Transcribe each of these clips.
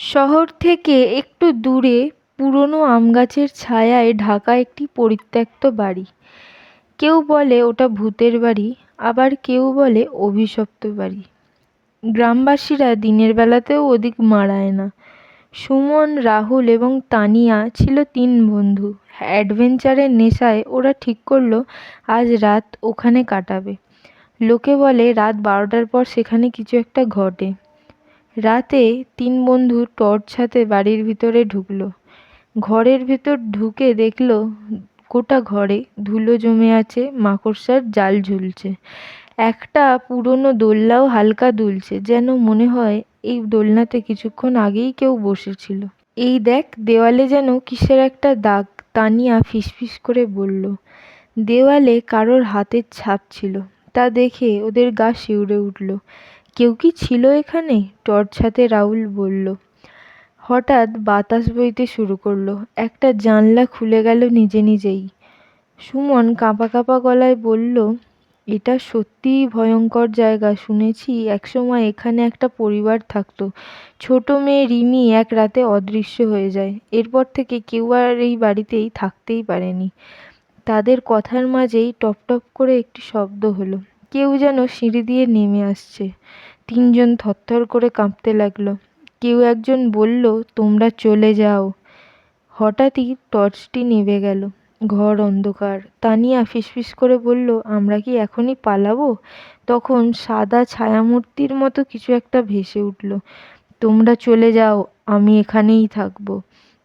শহর থেকে একটু দূরে পুরনো আমগাছের ছায়ায় ঢাকা একটি পরিত্যক্ত বাড়ি। কেউ বলে ওটা ভূতের বাড়ি, আবার কেউ বলে অভিশপ্ত বাড়ি। গ্রামবাসীরা দিনের বেলাতেও ওদিক মাড়ায় না। সুমন, রাহুল এবং তানিয়া ছিল তিন বন্ধু। অ্যাডভেঞ্চারের নেশায় ওরা ঠিক করল, আজ রাত ওখানে কাটাবে। লোকে বলে, রাত বারোটার পর সেখানে কিছু একটা ঘটে। রাতে তিন বন্ধু টর্চ হাতে বাড়ির ভিতরে ঢুকলো। ঘরের ভেতর ঢুকে দেখল গোটা ঘরে ধুলো জমে আছে, মাকড়সার জাল ঝুলছে। একটা পুরনো দোলনাও হালকা দুলছে, যেন মনে হয় এই দোলনাতে কিছুক্ষণ আগেই কেউ বসেছিল। এই দেখ, দেওয়ালে যেন কিসের একটা দাগ, তানিয়া ফিসফিস করে বলল। দেওয়ালে কারোর হাতের ছাপ ছিল। তা দেখে ওদের গা শিউরে উঠল। কেউ কি ছিল এখানে? টর্চ হাতে রাহুল বলল। হঠাৎ বাতাস বইতে শুরু করল। একটা জানলা খুলে গেল নিজে নিজেই। সুমন কাঁপা কাঁপা গলায় বলল, এটা সত্যিই ভয়ঙ্কর জায়গা। শুনেছি একসময় এখানে একটা পরিবার থাকতো। ছোট মেয়ে রিমি এক রাতে অদৃশ্য হয়ে যায়। এরপর থেকে কেউ আর এই বাড়িতেই থাকতেই পারেনি। তাদের কথার মাঝেই টপ টপ করে একটি শব্দ হলো। কেউ যেন সিঁড়ি দিয়ে নেমে আসছে। তিনজন থরথর করে কাঁপতে লাগল। কেউ একজন বলল, তোমরা চলে যাও। হঠাৎই টর্চটি নিভে গেল। ঘর অন্ধকার। তানিয়া ফিসফিস করে বলল, আমরা কি এখনই পালাবো? তখন সাদা ছায়ামূর্তির মতো কিছু একটা ভেসে উঠল। তোমরা চলে যাও, আমি এখানেই থাকব।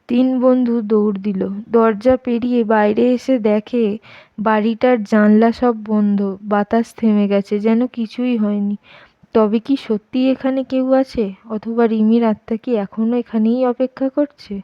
তিন বন্ধু দৌড় দিল। দরজা পেরিয়ে বাইরে এসে দেখে বাড়িটার জানলা সব বন্ধ। বাতাস থেমে গেছে যেন কিছুই হয়নি। তবে কি সত্যি এখানে কেউ আছে? অথবা রিমির আত্মা কি এখনও এখানেই অপেক্ষা করছে?